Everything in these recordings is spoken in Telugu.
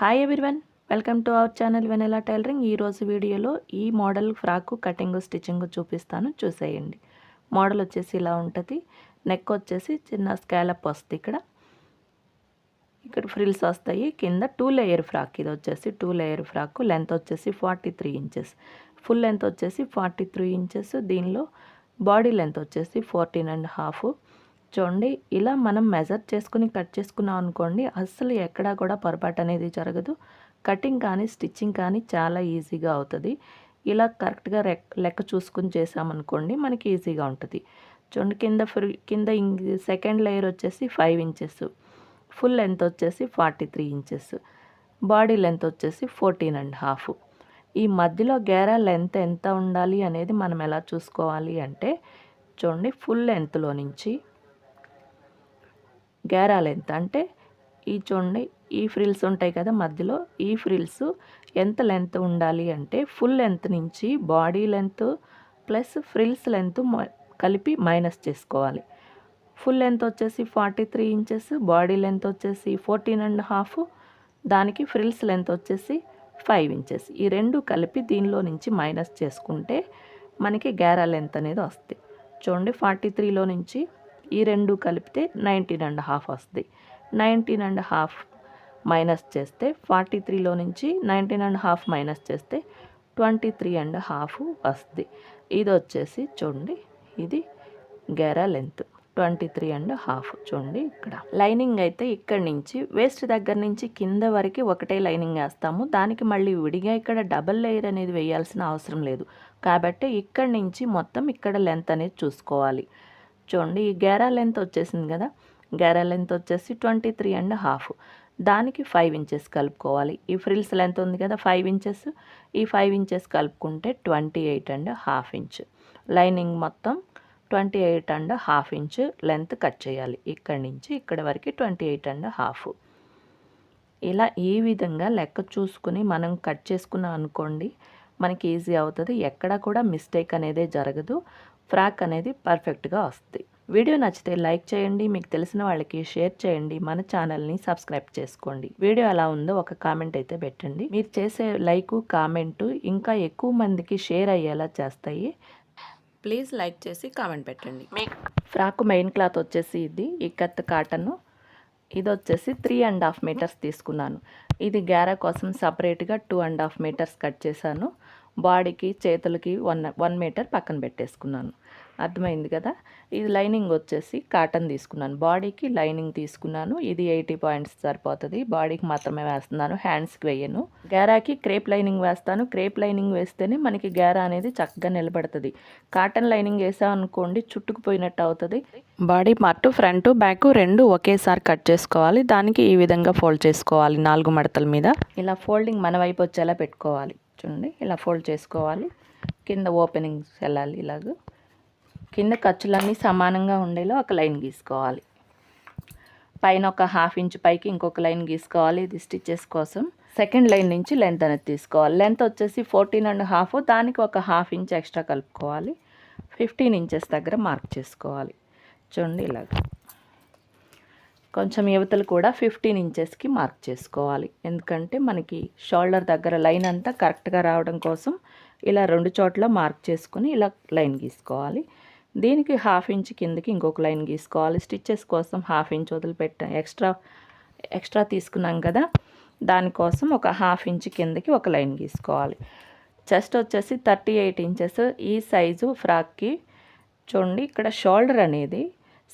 Hi everyone welcome to our channel Vennela tailoring ఈరోజు వీడియోలో ఈ మోడల్ ఫ్రాక్ కటింగ్ స్టిచ్చింగ్ చూపిస్తాను చూసేయండి. మోడల్ వచ్చేసి ఇలా ఉంటుంది. నెక్ వచ్చేసి చిన్న స్కాలప్ వస్తుంది ఇక్కడ. ఇక్కడ ఫ్రిల్స్ వస్తాయి. కింద టూ లేయర్ ఫ్రాక్ ఇది వచ్చేసి టూ లేయర్ ఫ్రాక్ లెంత్ వచ్చేసి forty three inches full length వచ్చేసి ఫార్టీ త్రీ ఇంచెస్ దీనిలో బాడీ లెంత్ వచ్చేసి ఫోర్టీన్ అండ్ హాఫ్ చూడండి ఇలా మనం మెజర్ చేసుకుని కట్ చేసుకున్నాం అనుకోండి అస్సలు ఎక్కడా కూడా పొరపాటు అనేది జరగదు. కటింగ్ కానీ స్టిచ్చింగ్ కానీ చాలా ఈజీగా అవుతుంది. ఇలా కరెక్ట్గా లెక్క చూసుకుని చేసామనుకోండి మనకి ఈజీగా ఉంటుంది. చూడండి కింద ఫ్రీ కింద సెకండ్ లేయర్ వచ్చేసి ఫైవ్ ఇంచెస్ ఫుల్ లెంత్ వచ్చేసి forty three inches body length వచ్చేసి ఫోర్టీన్ అండ్ హాఫ్ ఈ మధ్యలో గేరా లెంత్ ఎంత ఉండాలి అనేది మనం ఎలా చూసుకోవాలి అంటే చూడండి ఫుల్ లెంత్లో నుంచి గేరా లెంత్ అంటే ఈ చూడండి ఈ ఫ్రిల్స్ ఉంటాయి కదా మధ్యలో ఈ ఫ్రిల్స్ ఎంత లెంత్ ఉండాలి అంటే ఫుల్ లెంత్ నుంచి body length plus frills length కలిపి మైనస్ చేసుకోవాలి. ఫుల్ లెంత్ వచ్చేసి forty three inches body length వచ్చేసి ఫోర్టీన్ అండ్ హాఫ్ దానికి ఫ్రిల్స్ లెంత్ వచ్చేసి ఫైవ్ ఇంచెస్. ఈ రెండు కలిపి దీనిలో నుంచి మైనస్ చేసుకుంటే మనకి గ్యారా లెంత్ అనేది వస్తుంది చూడండి ఫార్టీ త్రీలో నుంచి ఈ రెండు కలిపితే నైన్టీన్ అండ్ హాఫ్ వస్తుంది నైన్టీన్ అండ్ హాఫ్ మైనస్ చేస్తే ఫార్టీ త్రీలో నుంచి నైన్టీన్ అండ్ హాఫ్ మైనస్ చేస్తే ట్వంటీ త్రీ అండ్ హాఫ్ వస్తుంది ఇది వచ్చేసి చూడండి ఇది Gera length twenty three and half చూడండి ఇక్కడ. లైనింగ్ అయితే ఇక్కడ నుంచి వేస్ట్ దగ్గర నుంచి కింద వరకు ఒకటే లైనింగ్ వేస్తాము. దానికి మళ్ళీ విడిగా ఇక్కడ డబల్ లేయర్ అనేది వేయాల్సిన అవసరం లేదు. కాబట్టి ఇక్కడ నుంచి మొత్తం ఇక్కడ లెంత్ అనేది చూసుకోవాలి. చూడండి ఈ గేరా లెంత్ వచ్చేసింది కదా గేరా లెంత్ వచ్చేసి ట్వంటీ త్రీ అండ్ హాఫ్. దానికి ఫైవ్ ఇంచెస్ కలుపుకోవాలి. ఈ ఫ్రిల్స్ లెంత్ ఉంది కదా ఫైవ్ ఇంచెస్. ఈ ఫైవ్ ఇంచెస్ కలుపుకుంటే twenty eight and half inch. Lining మొత్తం twenty eight and half inch length cut చేయాలి. ఇక్కడి నుంచి ఇక్కడ వరకు ట్వంటీ ఎయిట్ అండ్ హాఫ్. ఇలా ఈ విధంగా లెక్క చూసుకుని మనం కట్ చేసుకున్నాం అనుకోండి మనకి ఈజీ అవుతుంది. ఎక్కడ కూడా మిస్టేక్ అనేది జరగదు. ఫ్రాక్ అనేది పర్ఫెక్ట్గా వస్తుంది. వీడియో నచ్చితే లైక్ చేయండి మీకు తెలిసిన వాళ్ళకి షేర్ చేయండి మన ఛానల్ని సబ్స్క్రైబ్ చేసుకోండి. వీడియో ఎలా ఉందో ఒక కామెంట్ అయితే పెట్టండి. మీరు చేసే లైక్ కామెంటు ఇంకా ఎక్కువ మందికి షేర్ అయ్యేలా చేస్తాయి. ప్లీజ్ లైక్ చేసి కామెంట్ పెట్టండి. మీకు ఫ్రాక్ మెయిన్ క్లాత్ వచ్చేసి ఇది ఇక్కత్ కాటన్. ఇది వచ్చేసి త్రీ అండ్ హాఫ్ మీటర్స్ తీసుకున్నాను. ఇది గ్యారా కోసం సపరేట్గా two and half metres cut చేశాను. బాడీకి చేతులకి వన్ వన్ మీటర్ పక్కన పెట్టేసుకున్నాను. అర్థమైంది కదా? ఇది లైనింగ్ వచ్చేసి కాటన్ తీసుకున్నాను. బాడీకి లైనింగ్ తీసుకున్నాను. ఇది ఎయిటీ పాయింట్స్ సరిపోతుంది. బాడీకి మాత్రమే వేస్తున్నాను. హ్యాండ్స్కి వేయను. గేరాకి క్రేప్ లైనింగ్ వేస్తాను. క్రేప్ లైనింగ్ వేస్తేనే మనకి గేరా అనేది చక్కగా నిలబడుతుంది. కాటన్ లైనింగ్ వేసామనుకోండి చుట్టుకుపోయినట్టు అవుతుంది. బాడీ పార్ట్ ఫ్రంట్ బ్యాక్ రెండు ఒకేసారి కట్ చేసుకోవాలి. దానికి ఈ విధంగా ఫోల్డ్ చేసుకోవాలి నాలుగు మడతల మీద. ఇలా ఫోల్డింగ్ మన వైపు వచ్చేలా పెట్టుకోవాలి. చూడండి ఇలా ఫోల్డ్ చేసుకోవాలి. కింద ఓపెనింగ్స్ వెళ్ళాలి ఇలాగ. కింద ఖర్చులన్నీ సమానంగా ఉండేలా ఒక లైన్ గీసుకోవాలి. పైన ఒక హాఫ్ ఇంచ్ పైకి ఇంకొక లైన్ గీసుకోవాలి ఇది స్టిచ్చెస్ కోసం. సెకండ్ లైన్ నుంచి లెంత్ అనేది తీసుకోవాలి. లెంత్ వచ్చేసి ఫోర్టీన్ అండ్ హాఫ్ దానికి ఒక హాఫ్ ఇంచ్ ఎక్స్ట్రా కలుపుకోవాలి. ఫిఫ్టీన్ ఇంచెస్ దగ్గర మార్క్ చేసుకోవాలి. చూడండి ఇలాగ. కొంచెం యువతలు కూడా ఫిఫ్టీన్ ఇంచెస్కి మార్క్ చేసుకోవాలి. ఎందుకంటే మనకి షోల్డర్ దగ్గర లైన్ అంతా కరెక్ట్గా రావడం కోసం ఇలా రెండు చోట్ల మార్క్ చేసుకుని ఇలా లైన్ గీసుకోవాలి. దీనికి హాఫ్ ఇంచ్ కిందకి ఇంకొక లైన్ గీసుకోవాలి. స్టిచ్చెస్ కోసం హాఫ్ ఇంచ్ వదిలిపెట్ట ఎక్స్ట్రా ఎక్స్ట్రా తీసుకున్నాం కదా దానికోసం ఒక హాఫ్ ఇంచ్ కిందకి ఒక లైన్ గీసుకోవాలి. చెస్ట్ వచ్చేసి థర్టీ ఎయిట్ ఇంచెస్ ఈ సైజు ఫ్రాక్కి చూడండి ఇక్కడ షోల్డర్ అనేది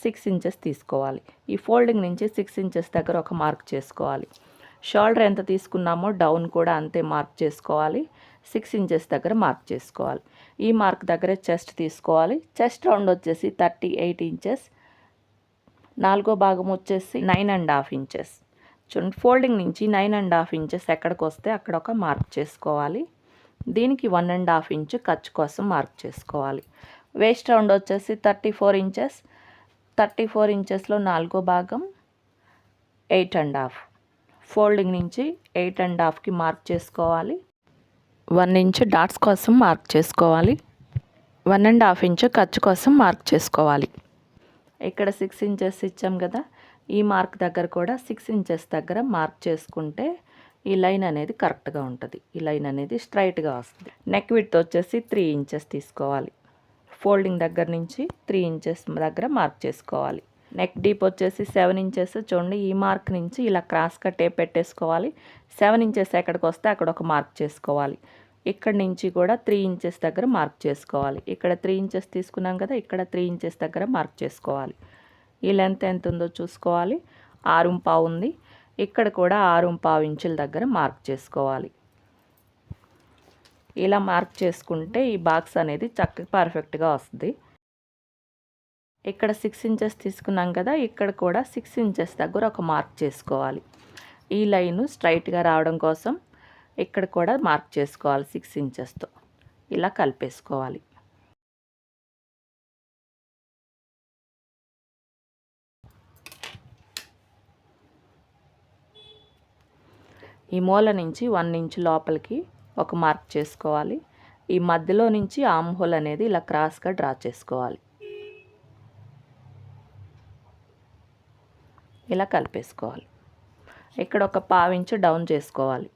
సిక్స్ ఇంచెస్ తీసుకోవాలి. ఈ ఫోల్డింగ్ నుంచి సిక్స్ ఇంచెస్ దగ్గర ఒక మార్క్ చేసుకోవాలి. షోల్డర్ ఎంత తీసుకున్నామో డౌన్ కూడా అంతే మార్క్ చేసుకోవాలి. సిక్స్ ఇంచెస్ దగ్గర మార్క్ చేసుకోవాలి. ఈ మార్క్ దగ్గర చెస్ట్ తీసుకోవాలి. చెస్ట్ రౌండ్ వచ్చేసి థర్టీ ఎయిట్ ఇంచెస్. నాలుగో భాగం వచ్చేసి నైన్ అండ్ హాఫ్ ఇంచెస్. చూడండి ఫోల్డింగ్ నుంచి నైన్ అండ్ హాఫ్ ఇంచెస్ ఎక్కడికి వస్తే అక్కడ ఒక మార్క్ చేసుకోవాలి. దీనికి వన్ అండ్ హాఫ్ ఇంచ్ ఖర్చు కోసం మార్క్ చేసుకోవాలి. వేస్ట్ రౌండ్ వచ్చేసి thirty four inches. Thirty four ఇంచెస్లో నాలుగో భాగం ఎయిట్ అండ్ హాఫ్. ఫోల్డింగ్ నుంచి ఎయిట్ అండ్ హాఫ్కి మార్క్ చేసుకోవాలి. వన్ ఇంచ్ డాట్స్ కోసం మార్క్ చేసుకోవాలి. వన్ అండ్ హాఫ్ ఇంచ్ ఖర్చు కోసం మార్క్ చేసుకోవాలి. ఇక్కడ సిక్స్ ఇంచెస్ ఇచ్చాం కదా ఈ మార్క్ దగ్గర కూడా సిక్స్ ఇంచెస్ దగ్గర మార్క్ చేసుకుంటే ఈ లైన్ అనేది కరెక్ట్గా ఉంటుంది. ఈ లైన్ అనేది స్ట్రైట్గా వస్తుంది. నెక్ విత్ వచ్చేసి త్రీ ఇంచెస్ తీసుకోవాలి. ఫోల్డింగ్ దగ్గర నుంచి త్రీ ఇంచెస్ దగ్గర మార్క్ చేసుకోవాలి. నెక్ డీప్ వచ్చేసి సెవెన్ ఇంచెస్ చూడండి ఈ మార్క్ నుంచి ఇలా క్రాస్గా టేప్ పెట్టేసుకోవాలి. సెవెన్ ఇంచెస్ ఎక్కడికి వస్తే అక్కడ ఒక మార్క్ చేసుకోవాలి. ఇక్కడ నుంచి కూడా త్రీ ఇంచెస్ దగ్గర మార్క్ చేసుకోవాలి. ఇక్కడ త్రీ ఇంచెస్ తీసుకున్నాం కదా ఇక్కడ త్రీ ఇంచెస్ దగ్గర మార్క్ చేసుకోవాలి. ఈ లెంత్ ఎంత ఉందో చూసుకోవాలి. ఆరుంపావు ఉంది. ఇక్కడ కూడా ఆరుంపావు ఇంచుల దగ్గర మార్క్ చేసుకోవాలి. ఇలా మార్క్ చేసుకుంటే ఈ బాక్స్ అనేది చక్కగా పర్ఫెక్ట్గా వస్తుంది. ఇక్కడ సిక్స్ ఇంచెస్ తీసుకున్నాం కదా ఇక్కడ కూడా సిక్స్ ఇంచెస్ దగ్గర ఒక మార్క్ చేసుకోవాలి. ఈ లైను స్ట్రైట్గా రావడం కోసం ఇక్కడ కూడా మార్క్ చేసుకోవాలి సిక్స్ ఇంచెస్తో. ఇలా కలిపేసుకోవాలి. ఈ మూల నుంచి వన్ ఇంచ్ లోపలికి ఒక మార్క్ చేసుకోవాలి. ఈ మధ్యలో నుంచి ఆమ్ హోల్ అనేది ఇలా క్రాస్గా డ్రా చేసుకోవాలి. ఇలా కలిపేసుకోవాలి. ఇక్కడ ఒక పావించు డౌన్ చేసుకోవాలి.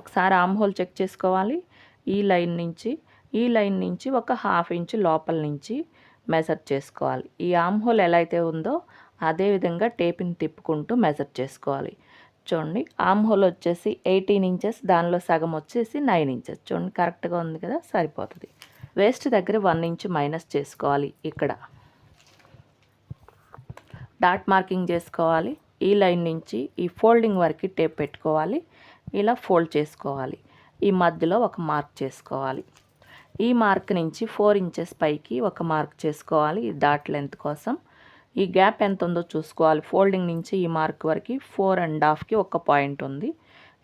ఒకసారి ఆమ్ హోల్ చెక్ చేసుకోవాలి. ఈ లైన్ నుంచి ఈ లైన్ నుంచి ఒక హాఫ్ ఇంచ్ లోపల నుంచి మెజర్ చేసుకోవాలి. ఈ ఆమ్ హోల్ ఎలా అయితే ఉందో అదేవిధంగా టేపింగ్ తిప్పుకుంటూ మెజర్ చేసుకోవాలి. చూడండి ఆమ్ హోల్ వచ్చేసి ఎయిటీన్ ఇంచెస్ దానిలో సగం వచ్చేసి నైన్ ఇంచెస్. చూడండి కరెక్ట్గా ఉంది కదా సరిపోతుంది. వేస్ట్ దగ్గర వన్ ఇంచ్ మైనస్ చేసుకోవాలి ఇక్కడ. డాట్ మార్కింగ్ చేసుకోవాలి. ఈ లైన్ నుంచి ఈ ఫోల్డింగ్ వరకు టేప్ పెట్టుకోవాలి. ఇలా ఫోల్డ్ చేసుకోవాలి. ఈ మధ్యలో ఒక మార్క్ చేసుకోవాలి. ఈ మార్క్ నుంచి ఫోర్ ఇంచెస్ పైకి ఒక మార్క్ చేసుకోవాలి ఈ డాట్ లెంత్ కోసం. ఈ గ్యాప్ ఎంత ఉందో చూసుకోవాలి. ఫోల్డింగ్ నుంచి ఈ మార్క్ వరకు ఫోర్ అండ్ హాఫ్కి ఒక పాయింట్ ఉంది.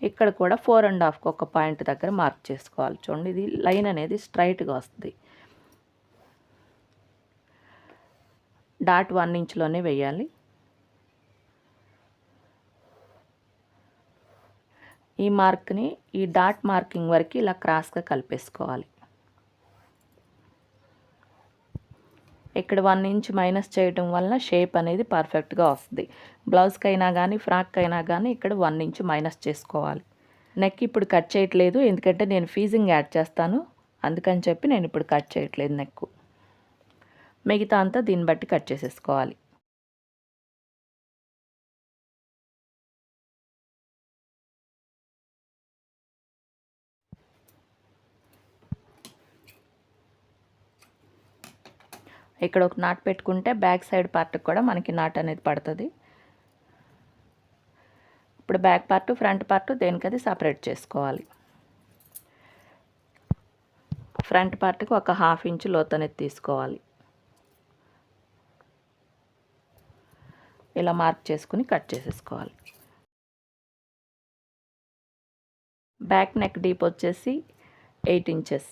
ఇక్కడ కూడా ఫోర్ అండ్ హాఫ్కి ఒక పాయింట్ దగ్గర మార్క్ చేసుకోవాలి. చూడండి ఇది లైన్ అనేది స్ట్రైట్గా వస్తుంది. డాట్ వన్ ఇంచ్లోనే వేయాలి. ఈ మార్క్ని ఈ డాట్ మార్కింగ్ వరకు ఇలా క్రాస్గా కలిపేసుకోవాలి. ఇక్కడ వన్ ఇంచ్ మైనస్ చేయడం వలన షేప్ అనేది పర్ఫెక్ట్గా వస్తుంది. బ్లౌజ్కి అయినా కానీ ఫ్రాక్ అయినా కానీ ఇక్కడ వన్ ఇంచ్ మైనస్ చేసుకోవాలి. నెక్ ఇప్పుడు కట్ చేయట్లేదు ఎందుకంటే నేను ఫీజింగ్ యాడ్ చేస్తాను. అందుకని చెప్పి నేను ఇప్పుడు కట్ చేయట్లేదు నెక్ మిగతా అంతా దీన్ని బట్టి కట్ చేసేసుకోవాలి. ఇక్కడ ఒక నాట్ పెట్టుకుంటే బ్యాక్ సైడ్ పార్ట్కి కూడా మనకి నాట్ అనేది పడుతుంది. ఇప్పుడు బ్యాక్ పార్ట్ ఫ్రంట్ పార్ట్ దేనికది సపరేట్ చేసుకోవాలి. ఫ్రంట్ పార్ట్కి ఒక హాఫ్ ఇంచ్ లోత్ అనేది తీసుకోవాలి. ఇలా మార్క్ చేసుకుని కట్ చేసేసుకోవాలి. బ్యాక్ నెక్ డీప్ వచ్చేసి ఎయిట్ ఇంచెస్.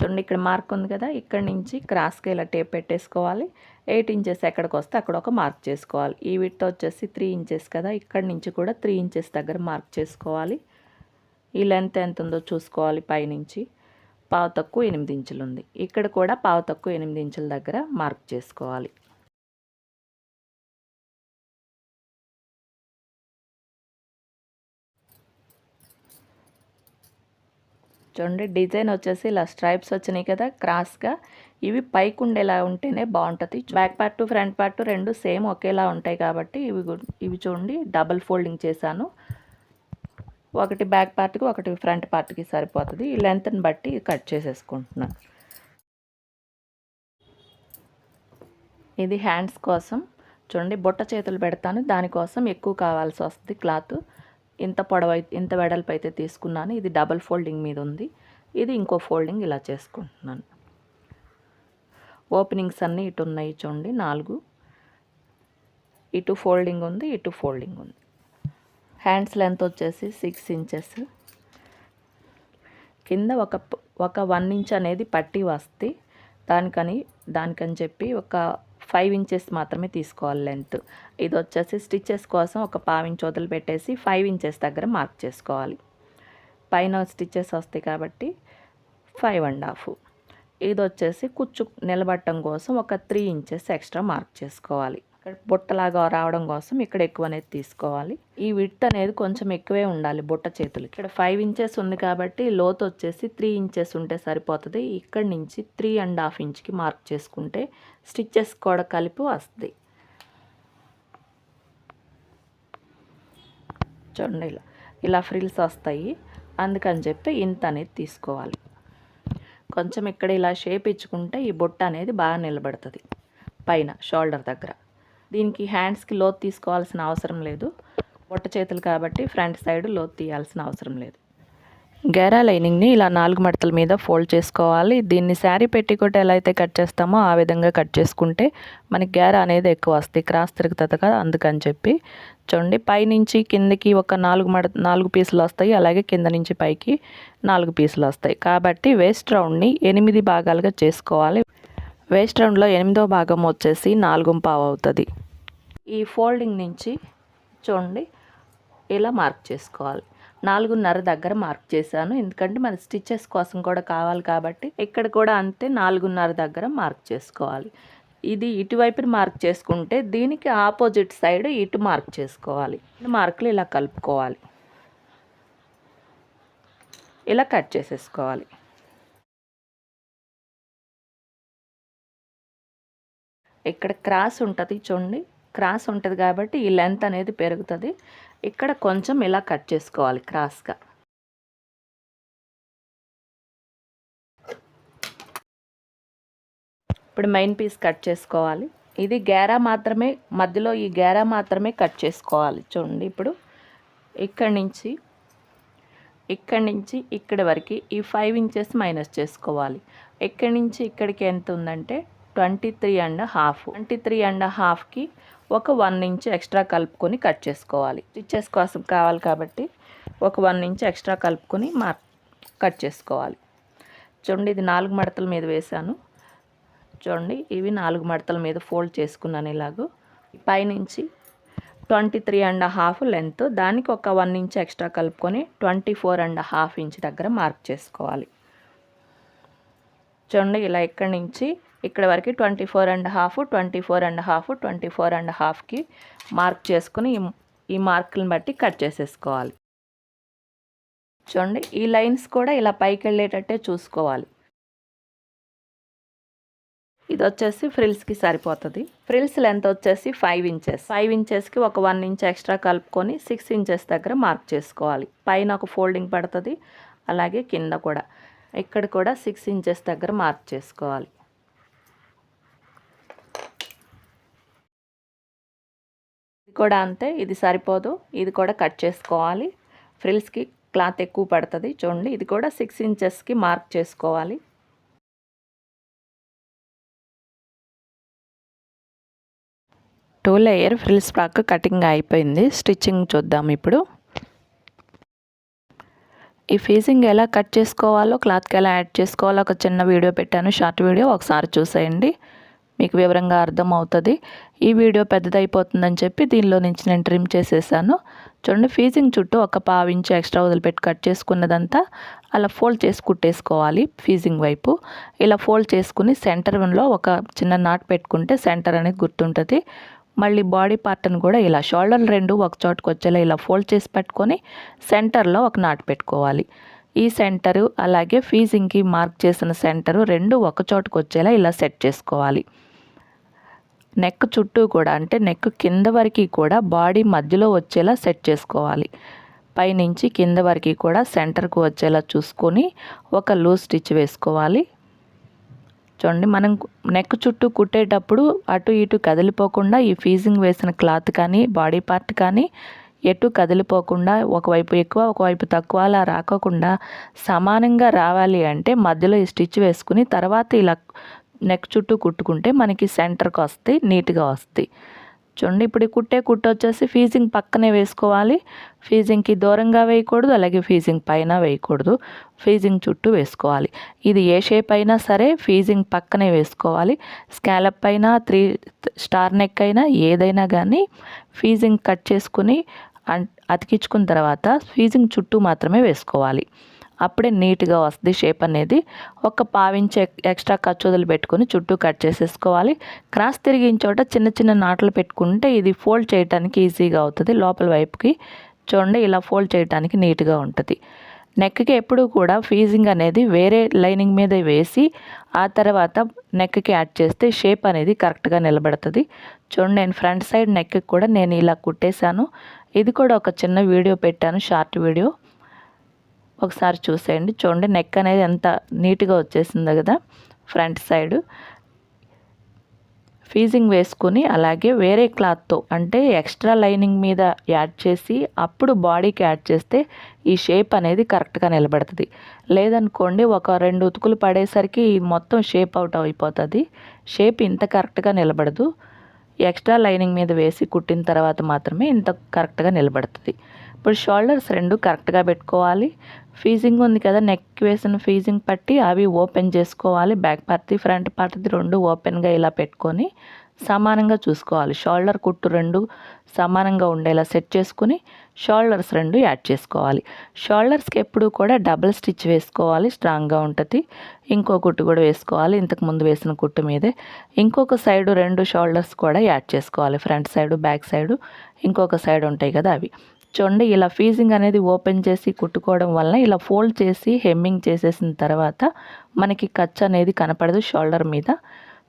చూడండి ఇక్కడ మార్క్ ఉంది కదా ఇక్కడ నుంచి క్రాస్కి ఇలా టేప్ పెట్టేసుకోవాలి. ఎయిట్ ఇంచెస్ ఎక్కడికి వస్తే అక్కడ ఒక మార్క్ చేసుకోవాలి. ఈ విత్ వచ్చేసి త్రీ ఇంచెస్ కదా ఇక్కడ నుంచి కూడా త్రీ ఇంచెస్ దగ్గర మార్క్ చేసుకోవాలి. ఈ లెంత్ ఎంత ఉందో చూసుకోవాలి పైనుంచి పావు తక్కువ ఎనిమిది ఇంచులు ఉంది. ఇక్కడ కూడా పావు తక్కువ ఎనిమిది ఇంచుల దగ్గర మార్క్ చేసుకోవాలి. చూడండి డిజైన్ వచ్చేసి ఇలా స్ట్రైప్స్ వచ్చినాయి కదా క్రాస్గా. ఇవి పైకి ఉండేలా ఉంటేనే బాగుంటుంది. బ్యాక్ పార్ట్ ఫ్రంట్ పార్ట్ రెండు సేమ్ ఒకేలా ఉంటాయి కాబట్టి ఇవి ఇవి చూడండి డబల్ ఫోల్డింగ్ చేశాను. ఒకటి బ్యాక్ పార్ట్కి ఒకటి ఫ్రంట్ పార్ట్కి సరిపోతుంది. ఈ లెంత్ని బట్టి కట్ చేసేసుకుంటున్నాను ఇది హ్యాండ్స్ కోసం. చూడండి బుట్ట చేతులు పెడతాను. దానికోసం ఎక్కువ కావాల్సి వస్తుంది క్లాత్. ఇంత పొడవ ఇంత వెడల్పు అయితే తీసుకున్నాను. ఇది డబల్ ఫోల్డింగ్ మీద ఉంది. ఇది ఇంకో ఫోల్డింగ్ ఇలా చేసుకుంటున్నాను. ఓపెనింగ్స్ అన్నీ ఇటు ఉన్నాయి చూడండి నాలుగు. ఇటు ఫోల్డింగ్ ఉంది ఇటు ఫోల్డింగ్ ఉంది. హ్యాండ్స్ లెంత్ వచ్చేసి సిక్స్ ఇంచెస్. కింద ఒక ఒక వన్ ఇంచ్ అనేది పట్టి వస్తే దానికని దానికని చెప్పి ఒక ఫైవ్ ఇంచెస్ మాత్రమే తీసుకోవాలి లెంత్ ఇది వచ్చేసి స్టిచ్చెస్ కోసం ఒక పావించి వదిలి పెట్టేసి ఫైవ్ ఇంచెస్ దగ్గర మార్క్ చేసుకోవాలి. పైన స్టిచ్చెస్ వస్తాయి కాబట్టి ఫైవ్ అండ్ హాఫ్ ఇది వచ్చేసి కుచ్చు నిలబట్టడం కోసం ఒక త్రీ ఇంచెస్ ఎక్స్ట్రా మార్క్ చేసుకోవాలి. ఇక్కడ బుట్టలాగా రావడం కోసం ఇక్కడ ఎక్కువ అనేది తీసుకోవాలి. ఈ విడ్త్ అనేది కొంచెం ఎక్కువే ఉండాలి బుట్ట చేతులు ఇక్కడ ఫైవ్ ఇంచెస్ ఉంది కాబట్టి లోతు వచ్చేసి త్రీ ఇంచెస్ ఉంటే సరిపోతుంది. ఇక్కడ నుంచి త్రీ అండ్ హాఫ్ ఇంచ్కి మార్క్ చేసుకుంటే స్టిచ్చెస్ కూడా కలిపి వస్తుంది. చూడండి ఇలా. ఇలా ఫ్రిల్స్ వస్తాయి. అందుకని చెప్పి ఇంత అనేది తీసుకోవాలి. కొంచెం ఇక్కడ ఇలా షేప్ ఇచ్చుకుంటే ఈ బొట్ట అనేది బాగా నిలబడుతుంది. పైన షోల్డర్ దగ్గర. దీనికి హ్యాండ్స్కి లోతు తీసుకోవాల్సిన అవసరం లేదు. బొట్ట చేతులు కాబట్టి ఫ్రంట్ సైడ్ లోతు తీయాల్సిన అవసరం లేదు. గేరా లైనింగ్ని ఇలా నాలుగు మడతల మీద ఫోల్డ్ చేసుకోవాలి. దీన్ని శారీ పెట్టికోట ఎలా అయితే కట్ చేస్తామో ఆ విధంగా కట్ చేసుకుంటే మనకి గేరా అనేది ఎక్కువ వస్తుంది క్రాస్ తిరుగుతుంది కదా అందుకని చెప్పి చూడండి. పైనుంచి కిందకి ఒక నాలుగు మడ నాలుగు పీసులు వస్తాయి. అలాగే కింద నుంచి పైకి నాలుగు పీసులు వస్తాయి. కాబట్టి వేస్ట్ రౌండ్ని ఎనిమిది భాగాలుగా చేసుకోవాలి. వేస్ట్ రౌండ్లో ఎనిమిదో భాగం వచ్చేసి నాలుగు పావు అవుతుంది. ఈ ఫోల్డింగ్ నుంచి చూడండి ఇలా మార్క్ చేసుకోవాలి. నాలుగున్నర దగ్గర మార్క్ చేశాను. ఎందుకంటే మన స్టిచ్చెస్ కోసం కూడా కావాలి కాబట్టి ఇక్కడ కూడా అంతే నాలుగున్నర దగ్గర మార్క్ చేసుకోవాలి. ఇది ఇటువైపున మార్క్ చేసుకుంటే దీనికి ఆపోజిట్ సైడ్ ఇటు మార్క్ చేసుకోవాలి. మార్కులు ఇలా కలుపుకోవాలి. ఇలా కట్ చేసేసుకోవాలి. ఇక్కడ క్రాస్ ఉంటుంది చూడండి. క్రాస్ ఉంటుంది కాబట్టి ఈ లెంత్ అనేది పెరుగుతుంది. ఇక్కడ కొంచెం ఇలా కట్ చేసుకోవాలి క్రాస్గా. ఇప్పుడు మెయిన్ పీస్ కట్ చేసుకోవాలి. ఇది గేరా మాత్రమే మధ్యలో ఈ గేరా మాత్రమే కట్ చేసుకోవాలి చూడండి ఇప్పుడు. ఇక్కడి నుంచి ఇక్కడి నుంచి ఇక్కడి వరకు ఈ ఫైవ్ ఇంచెస్ మైనస్ చేసుకోవాలి. ఇక్కడి నుంచి ఇక్కడికి ఎంత ఉందంటే twenty three and half. Twenty three and హాఫ్కి ఒక వన్ ఇంచ్ ఎక్స్ట్రా కలుపుకొని కట్ చేసుకోవాలి. స్టిచ్చెస్ కోసం కావాలి కాబట్టి ఒక వన్ ఇంచ్ ఎక్స్ట్రా కలుపుకొని మార్క్ కట్ చేసుకోవాలి. చూడండి ఇది నాలుగు మడతల మీద వేసాను చూడండి ఇవి నాలుగు మడతల మీద ఫోల్డ్ చేసుకున్నాను ఇలాగూ. పైనుంచి twenty three and half length దానికి ఒక వన్ ఇంచ్ ఎక్స్ట్రా కలుపుకొని twenty four and half inch దగ్గర మార్క్ చేసుకోవాలి. చూడండి ఇలా ఇక్కడి నుంచి ఇక్కడ వరకు twenty four and half twenty four and half twenty four and హాఫ్కి mark చేసుకుని ఈ మార్కులను బట్టి కట్ చేసేసుకోవాలి. చూడండి ఈ లైన్స్ కూడా ఇలా పైకి వెళ్ళేటట్టే చూసుకోవాలి. ఇది వచ్చేసి ఫ్రిల్స్కి సరిపోతుంది. ఫ్రిల్స్ లెంత్ వచ్చేసి ఫైవ్ ఇంచెస్. ఫైవ్ ఇంచెస్కి ఒక వన్ ఇంచ్ ఎక్స్ట్రా కలుపుకొని సిక్స్ ఇంచెస్ దగ్గర మార్క్ చేసుకోవాలి. పైన ఒక ఫోల్డింగ్ పడుతుంది అలాగే కింద కూడా. ఇక్కడ కూడా సిక్స్ ఇంచెస్ దగ్గర మార్క్ చేసుకోవాలి. కూడా అంతే ఇది సరిపోదు. ఇది కూడా కట్ చేసుకోవాలి. ఫ్రిల్స్కి క్లాత్ ఎక్కువ పడుతుంది చూడండి ఇది కూడా సిక్స్ ఇంచెస్కి మార్క్ చేసుకోవాలి. Two layer frills frock cutting అయిపోయింది. స్టిచ్చింగ్ చూద్దాం ఇప్పుడు. ఈ ఫీజింగ్ ఎలా కట్ చేసుకోవాలో క్లాత్కి ఎలా యాడ్ చేసుకోవాలో ఒక చిన్న వీడియో పెట్టాను. షార్ట్ వీడియో ఒకసారి చూసేయండి. మీకు వివరంగా అర్థమవుతుంది. ఈ వీడియో పెద్దదైపోతుందని చెప్పి దీనిలో నుంచి నేను ట్రిమ్ చేసేసాను. చూడండి ఫీజింగ్ చుట్టూ ఒక పావు ఇంచు ఎక్స్ట్రా వదిలిపెట్టి కట్ చేసుకున్నదంతా అలా ఫోల్డ్ చేసి కుట్టేసుకోవాలి ఫీజింగ్ వైపు. ఇలా ఫోల్డ్ చేసుకుని సెంటర్లో ఒక చిన్న నాట్ పెట్టుకుంటే సెంటర్ అనేది గుర్తుంటుంది. మళ్ళీ బాడీ పార్ట్ని కూడా ఇలా షోల్డర్ రెండు ఒక చోటుకు వచ్చేలా ఇలా ఫోల్డ్ చేసి పెట్టుకొని సెంటర్లో ఒక నాట్ పెట్టుకోవాలి. ఈ సెంటరు అలాగే ఫీజింగ్కి మార్క్ చేసిన సెంటరు రెండు ఒక చోటుకు వచ్చేలా ఇలా సెట్ చేసుకోవాలి. నెక్ చుట్టూ కూడా అంటే నెక్ కింద వరకు కూడా బాడీ మధ్యలో వచ్చేలా సెట్ చేసుకోవాలి. పైనుంచి కింద వరకు కూడా సెంటర్కు వచ్చేలా చూసుకొని ఒక లూజ్ స్టిచ్ వేసుకోవాలి. చూడండి మనం నెక్ చుట్టూ కుట్టేటప్పుడు అటు ఇటు కదిలిపోకుండా ఈ ఫీజింగ్ వేసిన క్లాత్ కానీ బాడీ పార్ట్ కానీ ఎటు కదిలిపోకుండా ఒకవైపు ఎక్కువ ఒకవైపు తక్కువ అలా రాకోకుండా సమానంగా రావాలి అంటే మధ్యలో ఈ స్టిచ్ వేసుకుని తర్వాత ఇలా నెక్ చుట్టూ కుట్టుకుంటే మనకి సెంటర్కి వస్తాయి నీట్గా వస్తాయి. చూడండి ఇప్పుడు కుట్టే కుట్టు వచ్చేసి ఫీజింగ్ పక్కనే వేసుకోవాలి. ఫీజింగ్కి దూరంగా వేయకూడదు అలాగే ఫీజింగ్ పైన వేయకూడదు. ఫీజింగ్ చుట్టూ వేసుకోవాలి. ఇది ఏ షేప్ అయినా సరే ఫీజింగ్ పక్కనే వేసుకోవాలి. స్కాలప్ అయినా త్రీ స్టార్ నెక్ అయినా ఏదైనా కానీ ఫీజింగ్ కట్ చేసుకుని అతికించుకున్న తర్వాత ఫీజింగ్ చుట్టూ మాత్రమే వేసుకోవాలి. అప్పుడే నీట్గా వస్తుంది షేప్ అనేది. ఒక పావించి ఎక్స్ట్రా ఖర్చు వదిలి పెట్టుకొని చుట్టూ కట్ చేసేసుకోవాలి. క్రాస్ తిరిగిన చోట చిన్న చిన్న నాట్లు పెట్టుకుంటే ఇది ఫోల్డ్ చేయడానికి ఈజీగా అవుతుంది. లోపల వైపుకి చూడండి ఇలా ఫోల్డ్ చేయడానికి నీట్గా ఉంటుంది. నెక్కి ఎప్పుడు కూడా ఫీజింగ్ అనేది వేరే లైనింగ్ మీద వేసి ఆ తర్వాత నెక్కి యాడ్ చేస్తే షేప్ అనేది కరెక్ట్గా నిలబడుతుంది. చూడండి నేను ఫ్రంట్ సైడ్ నెక్కి కూడా నేను ఇలా కుట్టేశాను. ఇది కూడా ఒక చిన్న వీడియో పెట్టాను షార్ట్ వీడియో. ఒకసారి చూసేయండి. చూడండి నెక్ అనేది ఎంత నీట్గా వచ్చేసిందో కదా ఫ్రంట్ సైడ్. ఫీజింగ్ వేసుకొని అలాగే వేరే క్లాత్తో అంటే ఎక్స్ట్రా లైనింగ్ మీద యాడ్ చేసి అప్పుడు బాడీకి యాడ్ చేస్తే ఈ షేప్ అనేది కరెక్ట్గా నిలబడుతుంది. లేదనుకోండి ఒక రెండు ఉతుకులు పడేసరికి మొత్తం షేప్ అవుట్ అయిపోతుంది. షేప్ ఇంత కరెక్ట్గా నిలబడదు. ఎక్స్ట్రా లైనింగ్ మీద వేసి కుట్టిన తర్వాత మాత్రమే ఇంత కరెక్ట్గా నిలబడుతుంది. ఇప్పుడు షోల్డర్స్ రెండు కరెక్ట్గా పెట్టుకోవాలి. ఫీజింగ్ ఉంది కదా నెక్ వేసిన ఫీజింగ్ పట్టి అవి ఓపెన్ చేసుకోవాలి. బ్యాక్ పార్ట్ది ఫ్రంట్ పార్ట్ది రెండు ఓపెన్గా ఇలా పెట్టుకొని సమానంగా చూసుకోవాలి. షోల్డర్ కుట్టు రెండు సమానంగా ఉండేలా సెట్ చేసుకుని షోల్డర్స్ రెండు యాడ్ చేసుకోవాలి. షోల్డర్స్కి ఎప్పుడు కూడా డబుల్ స్టిచ్ వేసుకోవాలి స్ట్రాంగ్గా ఉంటుంది. ఇంకో కుట్టు కూడా వేసుకోవాలి. ఇంతకు ముందు వేసిన కుట్టు మీదే ఇంకొక సైడు రెండు షోల్డర్స్ కూడా యాడ్ చేసుకోవాలి. ఫ్రంట్ సైడు బ్యాక్ సైడు ఇంకొక సైడ్ ఉంటాయి కదా అవి. చూడండి ఇలా ఫీజింగ్ అనేది ఓపెన్ చేసి కుట్టుకోవడం వలన ఇలా ఫోల్డ్ చేసి హెమ్మింగ్ చేసేసిన తర్వాత మనకి ఖర్చు అనేది కనపడదు షోల్డర్ మీద.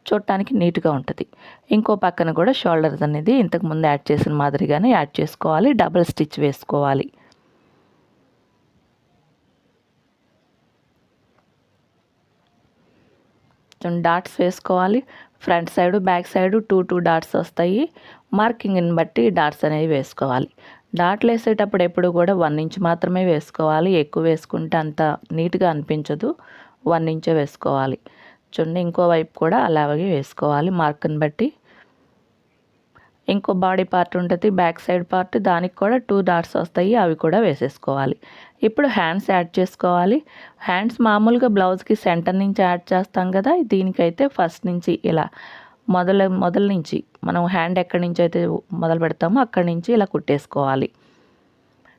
చూడటానికి నీట్గా ఉంటుంది. ఇంకో పక్కన కూడా షోల్డర్స్ అనేది ఇంతకు ముందు యాడ్ చేసిన మాదిరిగానే యాడ్ చేసుకోవాలి డబుల్ స్టిచ్ వేసుకోవాలి. డాట్స్ వేసుకోవాలి. Front side back side two two dots వస్తాయి. మార్కింగ్ని బట్టి డాట్స్ అనేవి వేసుకోవాలి. డాట్లు వేసేటప్పుడు ఎప్పుడు కూడా వన్ ఇంచ్ మాత్రమే వేసుకోవాలి. ఎక్కువ వేసుకుంటే అంత నీట్గా అనిపించదు. వన్ ఇంచే వేసుకోవాలి. చున్నీ ఇంకో వైపు కూడా అలాగే వేసుకోవాలి మార్క్ని బట్టి. ఇంకో బాడీ పార్ట్ ఉంటుంది బ్యాక్ సైడ్ పార్ట్ దానికి కూడా టూ డాట్స్ వస్తాయి అవి కూడా వేసేసుకోవాలి. ఇప్పుడు హ్యాండ్స్ యాడ్ చేసుకోవాలి. హ్యాండ్స్ మామూలుగా బ్లౌజ్కి సెంటర్ నుంచి యాడ్ చేస్తాం కదా దీనికైతే ఫస్ట్ నుంచి ఇలా మొదల మొదల నుంచి మనం హ్యాండ్ ఎక్కడి నుంచి అయితే మొదలు పెడతామో అక్కడి నుంచి ఇలా కుట్టేసుకోవాలి.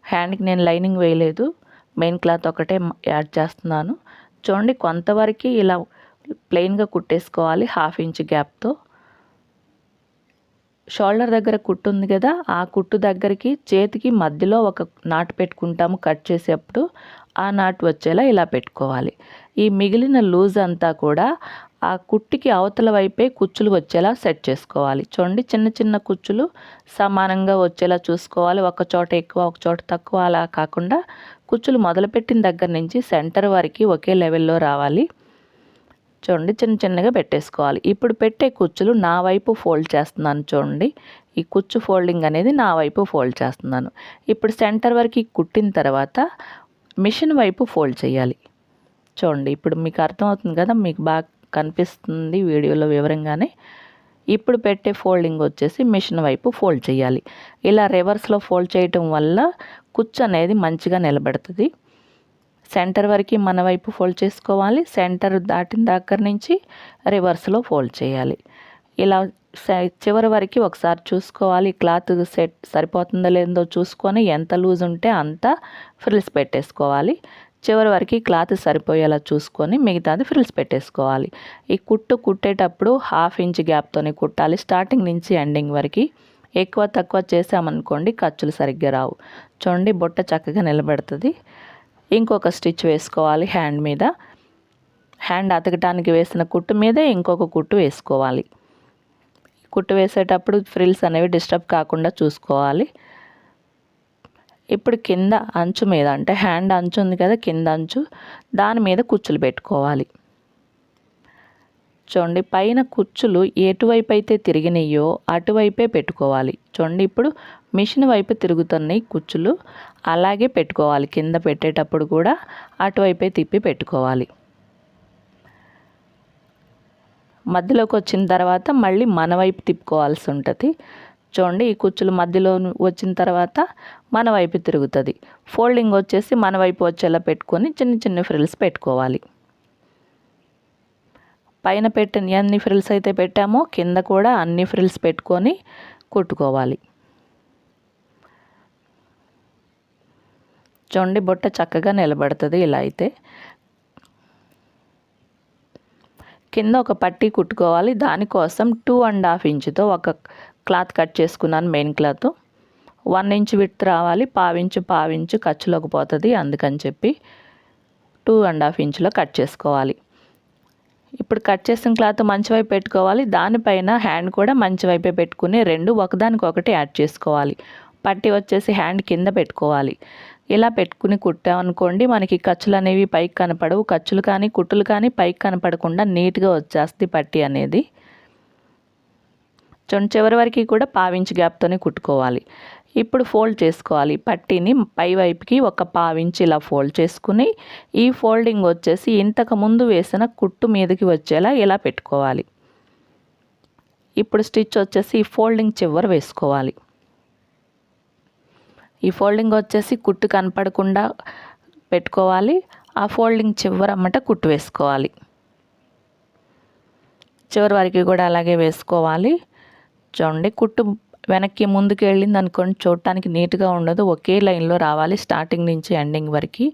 హ్యాండ్కి నేను లైనింగ్ వేయలేదు. మెయిన్ క్లాత్ ఒకటే యాడ్ చేస్తున్నాను. చూడండి కొంతవరకు ఇలా ప్లెయిన్గా కుట్టేసుకోవాలి. హాఫ్ ఇంచ్ గ్యాప్తో షోల్డర్ దగ్గర కుట్టు ఉంది కదా ఆ కుట్టు దగ్గరికి చేతికి మధ్యలో ఒక నాటు పెట్టుకుంటాము కట్ చేసేప్పుడు ఆ నాటు వచ్చేలా ఇలా పెట్టుకోవాలి. ఈ మిగిలిన లూజ్ అంతా కూడా ఆ కుట్టికి అవతల వైపే కుచ్చులు వచ్చేలా సెట్ చేసుకోవాలి. చూడండి చిన్న చిన్న కుచ్చులు సమానంగా వచ్చేలా చూసుకోవాలి. ఒక చోట ఎక్కువ ఒక చోట తక్కువ అలా కాకుండా కుచ్చులు మొదలుపెట్టిన దగ్గర నుంచి సెంటర్ వరకు ఒకే లెవెల్లో రావాలి. చూడండి చిన్న చిన్నగా పెట్టేసుకోవాలి. ఇప్పుడు పెట్టే కుచ్చులు నా వైపు ఫోల్డ్ చేస్తున్నాను చూడండి. ఈ కుచ్చు ఫోల్డింగ్ అనేది నా వైపు ఫోల్డ్ చేస్తున్నాను. ఇప్పుడు సెంటర్ వరకు కుట్టిన తర్వాత మిషన్ వైపు ఫోల్డ్ చేయాలి. చూడండి ఇప్పుడు మీకు అర్థమవుతుంది కదా మీకు బాగా కనిపిస్తుంది వీడియోలో వివరంగానే. ఇప్పుడు పెట్టే ఫోల్డింగ్ వచ్చేసి మిషన్ వైపు ఫోల్డ్ చేయాలి. ఇలా రివర్స్లో ఫోల్డ్ చేయటం వల్ల కుచ్చు అనేది మంచిగా నిలబడుతుంది. సెంటర్ వరకు మన వైపు ఫోల్డ్ చేసుకోవాలి. సెంటర్ దాటిన దగ్గర నుంచి రివర్స్లో ఫోల్డ్ చేయాలి. ఇలా చివరి వరకు ఒకసారి చూసుకోవాలి. క్లాత్ సెట్ సరిపోతుందో లేదో చూసుకొని ఎంత లూజ్ ఉంటే అంత ఫ్రిల్స్ పెట్టేసుకోవాలి. చివరి వరకు క్లాత్ సరిపోయేలా చూసుకొని మిగతాది ఫ్రిల్స్ పెట్టేసుకోవాలి. ఈ కుట్టు కుట్టేటప్పుడు హాఫ్ ఇంచ్ గ్యాప్తోనే కుట్టాలి. స్టార్టింగ్ నుంచి ఎండింగ్ వరకు ఎక్కువ తక్కువ చేసామనుకోండి ఖర్చులు సరిగ్గా రావు. చూడండి బుట్ట చక్కగా నిలబెడుతుంది. ఇంకొక స్టిచ్ వేసుకోవాలి హ్యాండ్ మీద. హ్యాండ్ అతకటానికి వేసిన కుట్టు మీదే ఇంకొక కుట్టు వేసుకోవాలి. కుట్టు వేసేటప్పుడు ఫ్రిల్స్ అనేవి డిస్టర్బ్ కాకుండా చూసుకోవాలి. ఇప్పుడు కింద అంచు మీద అంటే హ్యాండ్ అంచు ఉంది కదా కింద అంచు దాని మీద కుచ్చులు పెట్టుకోవాలి. చూడండి పైన కుచ్చులు ఎటువైపు అయితే తిరిగినాయో అటువైపే పెట్టుకోవాలి. చూడండి ఇప్పుడు మిషన్ వైపు తిరుగుతున్నాయి కుచ్చులు అలాగే పెట్టుకోవాలి. కింద పెట్టేటప్పుడు కూడా అటువైపే తిప్పి పెట్టుకోవాలి. మధ్యలోకి వచ్చిన తర్వాత మళ్ళీ మన వైపు తిప్పుకోవాల్సి ఉంటుంది. చూడండి ఈ కుచ్చులు మధ్యలో వచ్చిన తర్వాత మన వైపు తిరుగుతుంది. ఫోల్డింగ్ వచ్చేసి మన వైపు వచ్చేలా పెట్టుకొని చిన్న చిన్న ఫ్రిల్స్ పెట్టుకోవాలి. పైన పెట్టిన ఎన్ని ఫ్రిల్స్ అయితే పెట్టామో కింద కూడా అన్ని ఫ్రిల్స్ పెట్టుకొని కుట్టుకోవాలి. చూడండి బుట్ట చక్కగా నిలబడుతుంది ఇలా అయితే. కింద ఒక పట్టీ కుట్టుకోవాలి. దానికోసం టూ అండ్ హాఫ్ ఇంచుతో ఒక క్లాత్ కట్ చేసుకున్నాను main cloth one inch width రావాలి. పావించు పావించు ఖర్చులోకి పోతుంది అందుకని చెప్పి టూ అండ్ హాఫ్ ఇంచులో కట్ చేసుకోవాలి. ఇప్పుడు కట్ చేసిన క్లాత్ మంచి వైపు పెట్టుకోవాలి. దానిపైన హ్యాండ్ కూడా మంచి వైపే పెట్టుకుని రెండు ఒకదానికొకటి యాడ్ చేసుకోవాలి. పట్టి వచ్చేసి హ్యాండ్ కింద పెట్టుకోవాలి. ఇలా పెట్టుకుని కుట్టామనుకోండి మనకి ఖర్చులు అనేవి పైకి కనపడవు. ఖర్చులు కానీ కుట్టులు కానీ పైకి కనపడకుండా నీట్గా వచ్చేస్తుంది పట్టి అనేది. చొంచెవరి చివరి వరకు కూడా పావించి గ్యాప్తోనే కుట్టుకోవాలి. ఇప్పుడు ఫోల్డ్ చేసుకోవాలి. పట్టీని పై వైపుకి ఒక పావించి ఇలా ఫోల్డ్ చేసుకుని ఈ ఫోల్డింగ్ వచ్చేసి ఇంతకు ముందు వేసిన కుట్టు మీదకి వచ్చేలా ఇలా పెట్టుకోవాలి. ఇప్పుడు స్టిచ్ వచ్చేసి ఈ ఫోల్డింగ్ చివర వేసుకోవాలి. ఈ ఫోల్డింగ్ వచ్చేసి కుట్టు కనపడకుండా పెట్టుకోవాలి. ఆ ఫోల్డింగ్ చివరమ్మట కుట్టు వేసుకోవాలి. చివరి వరకు కూడా అలాగే వేసుకోవాలి. చూడండి కుట్టు వెనక్కి ముందుకు వెళ్ళింది అనుకోండి చూడటానికి నీట్గా ఉండదు. ఒకే లైన్లో రావాలి స్టార్టింగ్ నుంచి ఎండింగ్ వరకు.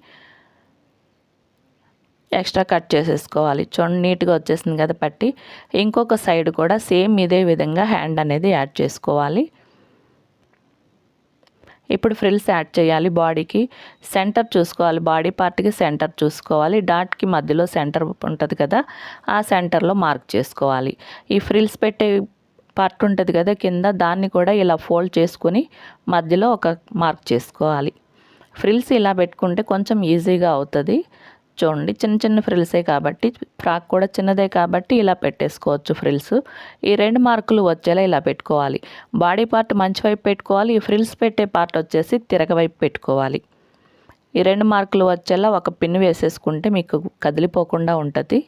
ఎక్స్ట్రా కట్ చేసేసుకోవాలి. చూడండి నీట్గా వచ్చేసింది కదా పట్టి. ఇంకొక సైడ్ కూడా సేమ్ ఇదే విధంగా హ్యాండ్ అనేది యాడ్ చేసుకోవాలి. ఇప్పుడు ఫ్రిల్స్ యాడ్ చేయాలి బాడీకి. సెంటర్ చూసుకోవాలి బాడీ పార్ట్కి సెంటర్ చూసుకోవాలి. డాట్కి మధ్యలో సెంటర్ ఉంటుంది కదా ఆ సెంటర్లో మార్క్ చేసుకోవాలి. ఈ ఫ్రిల్స్ పెట్టే పార్ట్ ఉంటుంది కదా కింద దాన్ని కూడా ఇలా ఫోల్డ్ చేసుకొని మధ్యలో ఒక మార్క్ చేసుకోవాలి. ఫ్రిల్స్ ఇలా పెట్టుకుంటే కొంచెం ఈజీగా అవుతుంది. చూడండి చిన్న చిన్న ఫ్రిల్సే కాబట్టి ఫ్రాక్ కూడా చిన్నదే కాబట్టి ఇలా పెట్టేసుకోవచ్చు ఫ్రిల్స్. ఈ రెండు మార్కులు వచ్చేలా ఇలా పెట్టుకోవాలి. బాడీ పార్ట్ మంచి వైపు పెట్టుకోవాలి ఈ ఫ్రిల్స్ పెట్టే పార్ట్ వచ్చేసి తిరగవైపు పెట్టుకోవాలి. ఈ రెండు మార్కులు వచ్చేలా ఒక పిన్ వేసేసుకుంటే మీకు కదిలిపోకుండా ఉంటుంది.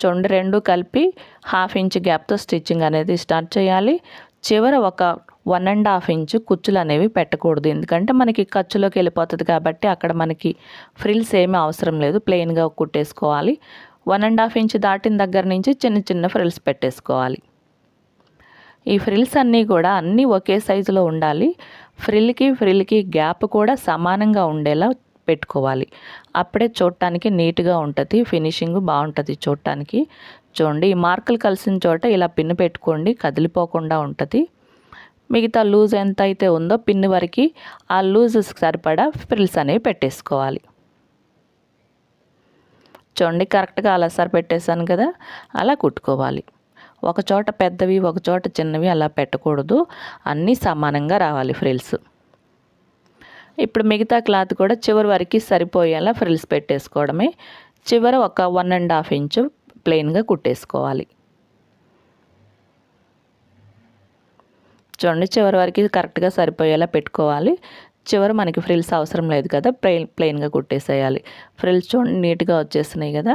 చూడండి రెండు కలిపి హాఫ్ ఇంచ్ గ్యాప్తో స్టిచ్చింగ్ అనేది స్టార్ట్ చేయాలి. చివర ఒక వన్ అండ్ హాఫ్ ఇంచు కుచ్చులు అనేవి పెట్టకూడదు. ఎందుకంటే మనకి ఖర్చులోకి వెళ్ళిపోతుంది కాబట్టి అక్కడ మనకి ఫ్రిల్స్ ఏమీ అవసరం లేదు. ప్లెయిన్గా కుట్టేసుకోవాలి. వన్ అండ్ హాఫ్ ఇంచ్ దాటిన దగ్గర నుంచి చిన్న చిన్న ఫ్రిల్స్ పెట్టేసుకోవాలి. ఈ ఫ్రిల్స్ అన్నీ కూడా అన్నీ ఒకే సైజులో ఉండాలి. ఫ్రిల్కి ఫ్రిల్కి గ్యాప్ కూడా సమానంగా ఉండేలా పెట్టుకోవాలి. అప్పుడే చూడటానికి నీట్గా ఉంటుంది. ఫినిషింగ్ బాగుంటుంది చూడటానికి. చూడండి ఈ మార్కులు కలిసిన చోట ఇలా పిన్ పెట్టుకోండి కదిలిపోకుండా ఉంటుంది. మిగతా లూజ్ ఎంత అయితే ఉందో పిన్ వరకు ఆ లూజ్ సరిపడా ఫ్రిల్స్ అనేవి పెట్టేసుకోవాలి. చూడండి కరెక్ట్గా అలా సార్ పెట్టేశాను కదా అలా కుట్టుకోవాలి. ఒక చోట పెద్దవి ఒక చోట చిన్నవి అలా పెట్టకూడదు. అన్నీ సమానంగా రావాలి ఫ్రిల్స్. ఇప్పుడు మిగతా క్లాత్ కూడా చివరి వరకు సరిపోయేలా ఫ్రిల్స్ పెట్టేసుకోవడమే. చివర ఒక వన్ అండ్ హాఫ్ ఇంచు ప్లెయిన్గా కుట్టేసుకోవాలి. చూడండి చివరి వరకు కరెక్ట్గా సరిపోయేలా పెట్టుకోవాలి. చివరి మనకి ఫ్రిల్స్ అవసరం లేదు కదా ప్లెయిన్ ప్లెయిన్గా కుట్టేసేయాలి. ఫ్రిల్స్ చూడండి నీట్గా వచ్చేసినాయి కదా.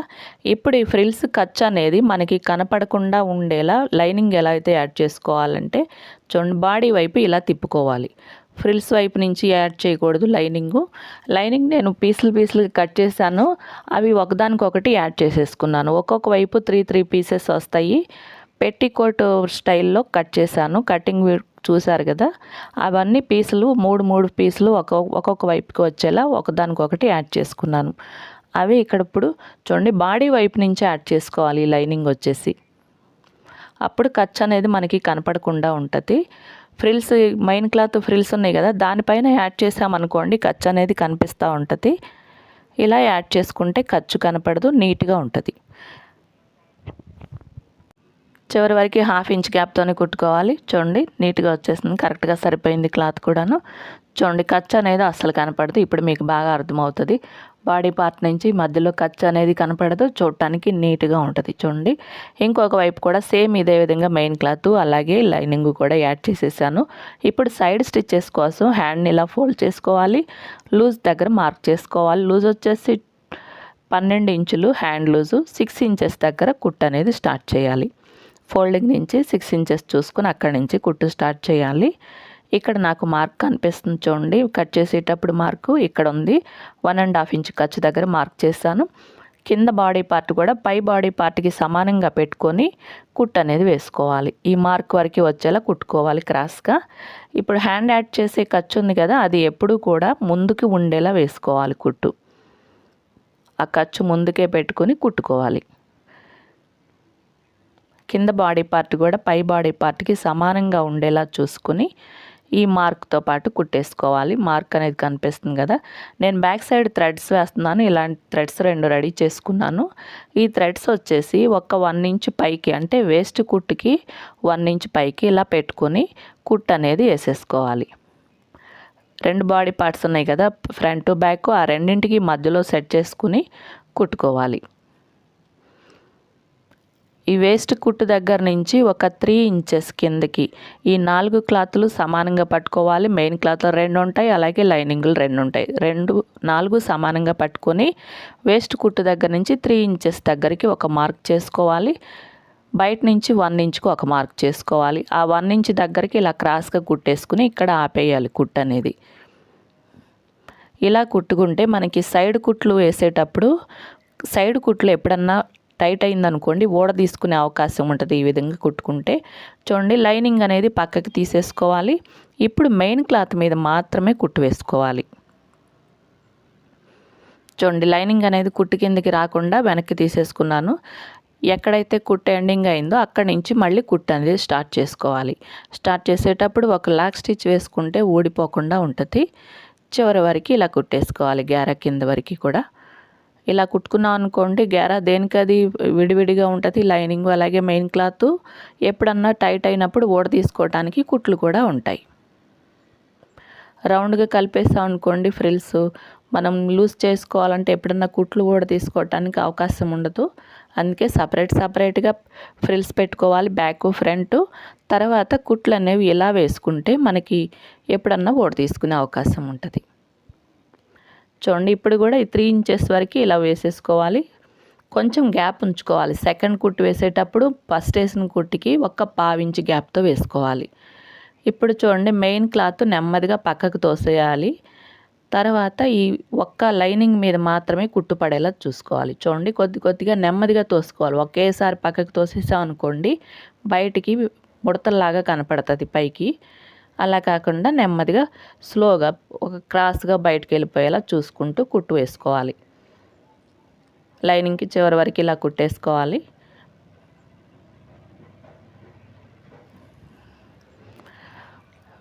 ఇప్పుడు ఈ ఫ్రిల్స్ ఖర్చు అనేది మనకి కనపడకుండా ఉండేలా లైనింగ్ ఎలా అయితే యాడ్ చేసుకోవాలంటే చూడండి బాడీ వైపు ఇలా తిప్పుకోవాలి. ఫ్రిల్స్ వైపు నుంచి యాడ్ చేయకూడదు లైనింగు. లైనింగ్ నేను పీసులు పీసులు కట్ చేశాను. అవి ఒకదానికొకటి యాడ్ చేసేసుకున్నాను. ఒక్కొక్క వైపు త్రీ త్రీ పీసెస్ వస్తాయి. పెట్టికోట్ స్టైల్లో కట్ చేశాను. కటింగ్ చూశారు కదా? అవన్నీ పీసులు మూడు మూడు పీసులు ఒక్కొక్క ఒక్కొక్క వైపుకి వచ్చేలా ఒకదానికొకటి యాడ్ చేసుకున్నాను. అవి ఇక్కడ ఇప్పుడు చూడండి బాడీ వైపు నుంచి యాడ్ చేసుకోవాలి. లైనింగ్ వచ్చేసి. అప్పుడు ఖర్చు అనేది మనకి కనపడకుండా ఉంటుంది. ఫ్రిల్స్ మెయిన్ క్లాత్ ఫ్రిల్స్ ఉన్నాయి కదా దానిపైన యాడ్ చేసామనుకోండి ఖర్చు అనేది కనిపిస్తూ ఉంటుంది. ఇలా యాడ్ చేసుకుంటే ఖర్చు కనపడదు నీట్గా ఉంటుంది. చివరి వరకు హాఫ్ ఇంచ్ గ్యాప్తోనే కుట్టుకోవాలి. చూడండి నీట్గా వచ్చేసింది కరెక్ట్గా సరిపోయింది క్లాత్ కూడాను. చూడండి ఖర్చు అనేది అస్సలు కనపడదు ఇప్పుడు మీకు బాగా అర్థమవుతుంది. బాడీ పార్ట్ నుంచి మధ్యలో ఖర్చు అనేది కనపడదు. చూడటానికి నీట్గా ఉంటుంది చూడండి. ఇంకొక వైపు కూడా సేమ్ ఇదే విధంగా మెయిన్ క్లాత్ అలాగే లైనింగ్ కూడా యాడ్ చేసేసాను. ఇప్పుడు సైడ్ స్టిచ్చెస్ కోసం హ్యాండ్ని ఇలా ఫోల్డ్ చేసుకోవాలి. లూజ్ దగ్గర మార్క్ చేసుకోవాలి. లూజ్ వచ్చేసి పన్నెండు ఇంచులు హ్యాండ్ లూజు సిక్స్ ఇంచెస్ దగ్గర కుట్ అనేది స్టార్ట్ చేయాలి. ఫోల్డింగ్ నుంచి సిక్స్ ఇంచెస్ చూసుకొని అక్కడి నుంచి కుట్టు స్టార్ట్ చేయాలి. ఇక్కడ నాకు మార్క్ కనిపిస్తుంది చూడండి. కట్ చేసేటప్పుడు మార్కు ఇక్కడ ఉంది. వన్ అండ్ హాఫ్ ఇంచ్ ఖర్చు దగ్గర మార్క్ చేశాను. కింద బాడీ పార్ట్ కూడా పై బాడీ పార్ట్కి సమానంగా పెట్టుకొని కుట్ అనేది వేసుకోవాలి. ఈ మార్క్ వరకు వచ్చేలా కుట్టుకోవాలి క్రాస్గా ఇప్పుడు హ్యాండ్ యాడ్ చేసే ఖర్చు ఉంది కదా అది ఎప్పుడూ కూడా ముందుకు ఉండేలా వేసుకోవాలి కుట్టు. ఆ ఖర్చు ముందుకే పెట్టుకొని కుట్టుకోవాలి. కింద బాడీ పార్ట్ కూడా పై బాడీ పార్ట్కి సమానంగా ఉండేలా చూసుకుని ఈ మార్క్తో పాటు కుట్టేసుకోవాలి. మార్క్ అనేది కనిపిస్తుంది కదా. నేను బ్యాక్ సైడ్ థ్రెడ్స్ వేస్తున్నాను. ఇలాంటి థ్రెడ్స్ రెండు రెడీ చేసుకున్నాను. ఈ థ్రెడ్స్ వచ్చేసి ఒక వన్ ఇంచ్ పైకి అంటే వేస్ట్ కుట్టుకి వన్ ఇంచ్ పైకి ఇలా పెట్టుకొని కుట్ అనేది వేసేసుకోవాలి. రెండు బాడీ పార్ట్స్ ఉన్నాయి కదా. ఫ్రంట్ బ్యాక్ ఆ రెండింటికి మధ్యలో సెట్ చేసుకుని కుట్టుకోవాలి. ఈ వేస్ట్ కుట్టు దగ్గర నుంచి ఒక త్రీ ఇంచెస్ కిందకి. ఈ నాలుగు క్లాత్లు సమానంగా పట్టుకోవాలి. మెయిన్ క్లాత్లు రెండు ఉంటాయి అలాగే లైనింగ్లు రెండు ఉంటాయి. రెండు నాలుగు సమానంగా పట్టుకొని వేస్ట్ కుట్టు దగ్గర నుంచి త్రీ ఇంచెస్ దగ్గరికి ఒక మార్క్ చేసుకోవాలి. బయట నుంచి వన్ ఇంచుకు ఒక మార్క్ చేసుకోవాలి. ఆ వన్ ఇంచ్ దగ్గరికి ఇలా క్రాస్గా కుట్టేసుకుని ఇక్కడ ఆపేయాలి కుట్ అనేది. ఇలా కుట్టుకుంటే మనకి సైడ్ కుట్లు వేసేటప్పుడు సైడ్ కుట్లు ఎప్పుడన్నా టైట్ అయిందనుకోండి ఓడ తీసుకునే అవకాశం ఉంటుంది ఈ విధంగా కుట్టుకుంటే. చూడండి లైనింగ్ అనేది పక్కకి తీసేసుకోవాలి. ఇప్పుడు మెయిన్ క్లాత్ మీద మాత్రమే కుట్టు వేసుకోవాలి. చూడండి లైనింగ్ అనేది కుట్టు కిందకి రాకుండా వెనక్కి తీసేసుకున్నాను. ఎక్కడైతే కుట్టు ఎండింగ్ అయిందో అక్కడి నుంచి మళ్ళీ కుట్టు అనేది స్టార్ట్ చేసుకోవాలి. స్టార్ట్ చేసేటప్పుడు ఒక లాక్ స్టిచ్ వేసుకుంటే ఊడిపోకుండా ఉంటుంది. చివరి వరకు ఇలా కుట్టేసుకోవాలి గ్యార కింద వరకు కూడా. ఇలా కుట్టుకున్నాం అనుకోండి గేరా దేనికి అది విడివిడిగా ఉంటుంది లైనింగ్ అలాగే మెయిన్ క్లాత్. ఎప్పుడన్నా టైట్ అయినప్పుడు ఓడ తీసుకోవడానికి కుట్లు కూడా ఉంటాయి. రౌండ్గా కలిపేసాం అనుకోండి ఫ్రిల్స్. మనం లూజ్ చేసుకోవాలంటే ఎప్పుడన్నా కుట్లు కూడా తీసుకోవడానికి అవకాశం ఉండదు. అందుకే సపరేట్ సపరేట్గా ఫ్రిల్స్ పెట్టుకోవాలి బ్యాక్ ఫ్రంట్. తర్వాత కుట్లు అనేవి ఇలా వేసుకుంటే మనకి ఎప్పుడన్నా ఓడ తీసుకునే అవకాశం ఉంటుంది. చూడండి ఇప్పుడు కూడా ఈ త్రీ ఇంచెస్ వరకు ఇలా వేసేసుకోవాలి. కొంచెం గ్యాప్ ఉంచుకోవాలి. సెకండ్ కుట్టు వేసేటప్పుడు ఫస్ట్ వేసిన కుట్టికి ఒక పావించి గ్యాప్తో వేసుకోవాలి. ఇప్పుడు చూడండి మెయిన్ క్లాత్ నెమ్మదిగా పక్కకు తోసేయాలి. తర్వాత ఈ ఒక్క లైనింగ్ మీద మాత్రమే కుట్టు పడేలా చూసుకోవాలి. చూడండి కొద్ది కొద్దిగా నెమ్మదిగా తోసుకోవాలి. ఒకేసారి పక్కకు తోసేసాం అనుకోండి బయటికి ముడతల్లాగా కనపడుతుంది పైకి. అలా కాకుండా నెమ్మదిగా స్లోగా ఒక క్రాస్గా బయటకు వెళ్ళిపోయేలా చూసుకుంటూ కుట్టు వేసుకోవాలి. లైనింగ్కి చివరి వరకు ఇలా కుట్టేసుకోవాలి.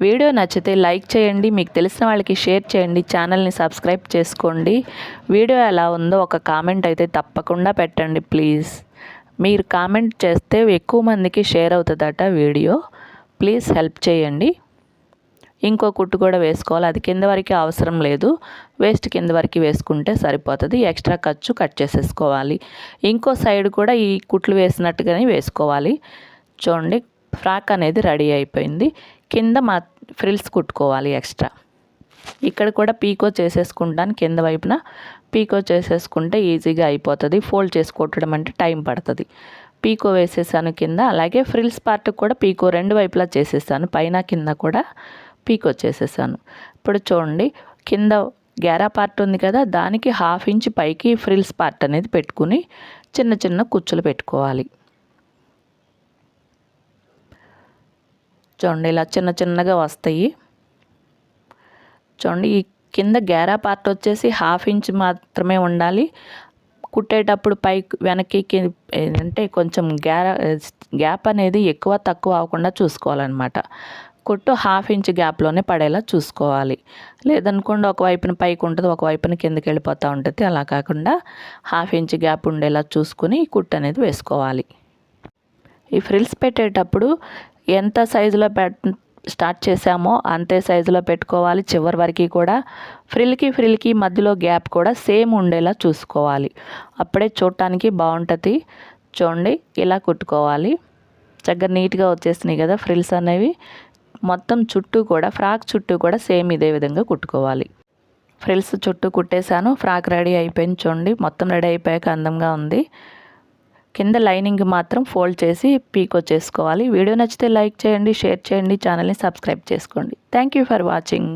వీడియో నచ్చితే లైక్ చేయండి మీకు తెలిసిన వాళ్ళకి షేర్ చేయండి ఛానల్ని సబ్స్క్రైబ్ చేసుకోండి. వీడియో ఎలా ఉందో ఒక కామెంట్ అయితే తప్పకుండా పెట్టండి ప్లీజ్. మీరు కామెంట్ చేస్తే ఎక్కువ మందికి షేర్ అవుతుందట వీడియో. ప్లీజ్ హెల్ప్ చేయండి. ఇంకో కుట్టు కూడా వేసుకోవాలి. అది కింద వరకు అవసరం లేదు. వేస్ట్ కింద వరకు వేసుకుంటే సరిపోతుంది. ఎక్స్ట్రా ఖర్చు కట్ చేసేసుకోవాలి. ఇంకో సైడ్ కూడా ఈ కుట్లు వేసినట్టుగానే వేసుకోవాలి. చూడండి ఫ్రాక్ అనేది రెడీ అయిపోయింది. కింద మా ఫ్రిల్స్ కుట్టుకోవాలి ఎక్స్ట్రా. ఇక్కడ కూడా పీకో చేసేసుకుంటాను. కింద వైపున పీకో చేసేసుకుంటే ఈజీగా అయిపోతుంది. ఫోల్డ్ చేసుకొట్టడం అంటే టైం పడుతుంది. పీకో వేసేసాను కింద. అలాగే ఫ్రిల్స్ పార్ట్ కూడా పీకో రెండు వైపులా చేసేసాను. పైన కింద కూడా పీక్ వచ్చేసేసాను ఇప్పుడు చూడండి కింద గ్యారా పార్ట్ ఉంది కదా దానికి హాఫ్ ఇంచ్ పైకి ఫ్రిల్స్ పార్ట్ అనేది పెట్టుకుని చిన్న చిన్న కుచ్చులు పెట్టుకోవాలి. చూడండి ఇలా చిన్న చిన్నగా వస్తాయి. చూడండి ఈ కింద గ్యారా పార్ట్ వచ్చేసి హాఫ్ ఇంచ్ మాత్రమే ఉండాలి. కుట్టేటప్పుడు పై వెనక్కి అంటే కొంచెం గ్యారా గ్యాప్ అనేది ఎక్కువ తక్కువ అవ్వకుండా చూసుకోవాలన్నమాట. కుట్టు హాఫ్ ఇంచ్ గ్యాప్లోనే పడేలా చూసుకోవాలి. లేదనుకోండి ఒకవైపున పైకి ఉంటుంది ఒకవైపున కిందకి వెళ్ళిపోతూ ఉంటుంది. అలా కాకుండా హాఫ్ ఇంచ్ గ్యాప్ ఉండేలా చూసుకుని కుట్టు అనేది వేసుకోవాలి. ఈ ఫ్రిల్స్ పెట్టేటప్పుడు ఎంత సైజులో పెట్ స్టార్ట్ చేసామో అంతే సైజులో పెట్టుకోవాలి. చివరి వరకు కూడా ఫ్రిల్కి ఫ్రిల్కి మధ్యలో గ్యాప్ కూడా సేమ్ ఉండేలా చూసుకోవాలి. అప్పుడే చూడటానికి బాగుంటుంది. చూడండి ఇలా కుట్టుకోవాలి. చక్కగా నీట్గా వచ్చేసినాయి కదా ఫ్రిల్స్ అనేవి. మొత్తం చుట్టూ కూడా ఫ్రాక్ చుట్టూ కూడా సేమ్ ఇదే విధంగా కుట్టుకోవాలి. ఫ్రిల్స్ చుట్టూ కుట్టేశాను. ఫ్రాక్ రెడీ అయిపోయింది చూడండి. మొత్తం రెడీ అయిపోయాక అందంగా ఉంది. కింద లైనింగ్ మాత్రం ఫోల్డ్ చేసి పీకో చేసుకోవాలి వీడియో నచ్చితే లైక్ చేయండి షేర్ చేయండి ఛానల్ని సబ్స్క్రైబ్ చేసుకోండి. Thank you for watching.